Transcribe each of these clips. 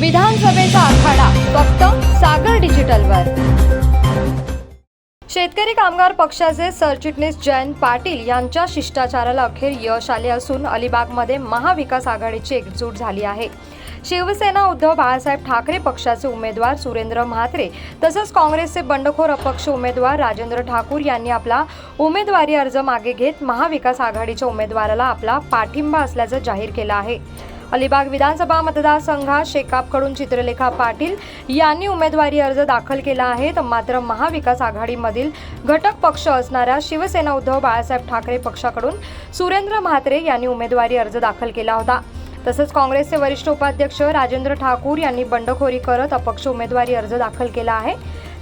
विधानसभेचा आखाडा फक्त सागर डिजिटलवर. शेतकरी कामगार पक्षाचे सरचिटणीस जयंत पाटील यांच्या शिष्टाचाराला अखेर यश आले असून अलिबागमध्ये महाविकास आघाडीची एकजूट झाली आहे. शिवसेना उद्धव बाळासाहेब ठाकरे पक्षाचे उमेदवार सुरेंद्र म्हात्रे तसंच काँग्रेसचे बंडखोर अपक्ष उमेदवार राजेंद्र ठाकूर यांनी आपला उमेदवारी अर्ज मागे घेत महाविकास आघाडीच्या उमेदवाराला आपला पाठिंबा असल्याचं जाहीर केलं आहे. अलिबाग विधानसभा मतदारसंघात शेकापकडून चित्रलेखा पाटील यांनी उमेदवारी अर्ज दाखल केला आहे. तर मात्र महाविकास आघाडीमधील घटक पक्ष असणाऱ्या शिवसेना उद्धव बाळासाहेब ठाकरे पक्षाकडून सुरेंद्र म्हात्रे यांनी उमेदवारी अर्ज दाखल केला होता. तसंच काँग्रेसचे वरिष्ठ उपाध्यक्ष राजेंद्र ठाकूर यांनी बंडखोरी करत अपक्ष उमेदवारी अर्ज दाखल केला आहे.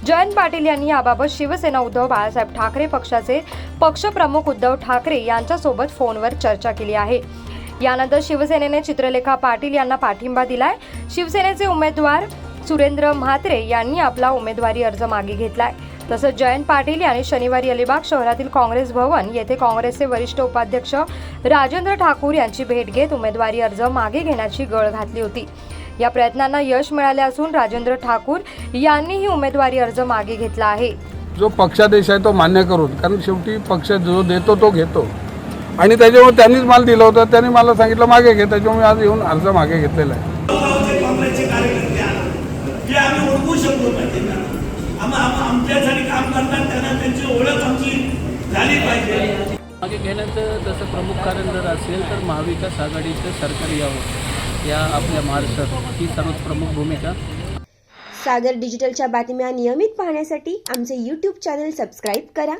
जयंत पाटील यांनी याबाबत शिवसेना उद्धव बाळासाहेब ठाकरे पक्षाचे पक्षप्रमुख उद्धव ठाकरे यांच्यासोबत फोनवर चर्चा केली आहे. यानंतर शिवसेनेने चित्रलेखा पाटील यांना पाठिंबा दिलाय. शिवसेनेचे उमेदवार सुरेंद्र म्हात्रे यांनी आपला उमेदवारी अर्ज मागे घेतलाय. तसंच जयंत पाटील यांनी शनिवारी अलिबाग शहरातील काँग्रेस भवन येथे काँग्रेसचे वरिष्ठ उपाध्यक्ष राजेंद्र ठाकूर यांची भेट घेत उमेदवारी अर्ज मागे घेण्याची गळ घातली होती. या प्रयत्नांना यश मिळाले असून राजेंद्र ठाकूर यांनीही उमेदवारी अर्ज मागे घेतला आहे. जो पक्षादेश आहे तो मान्य करून कारण शेवटी पक्ष जो देतो तो घेतो. आणि त्याच्यामुळे त्यांनीच मला दिलं होतं त्यांनी मला सांगितलं मागे घे. त्याच्यामुळे आज येऊन अर्ज मागे घेतलेला आहे. गावचे काँग्रेसचे कार्यकर्ते आहात ते आम्ही ओळखू शकलो पाहिजे ना. आम आम- आमच्यासाठी काम करतात त्यांना त्यांची ओळख आमची झाली पाहिजे. मागे घेण्याचं तसं प्रमुख कारण जर असेल तर महाविकास आघाडीचं सरकार यावं. या आपल्या महाराष्ट्रात ही सर्वात प्रमुख भूमिका. सागर डिजिटलच्या बातम्या नियमित पाहण्यासाठी आमचे यूट्यूब चॅनल सबस्क्राईब करा.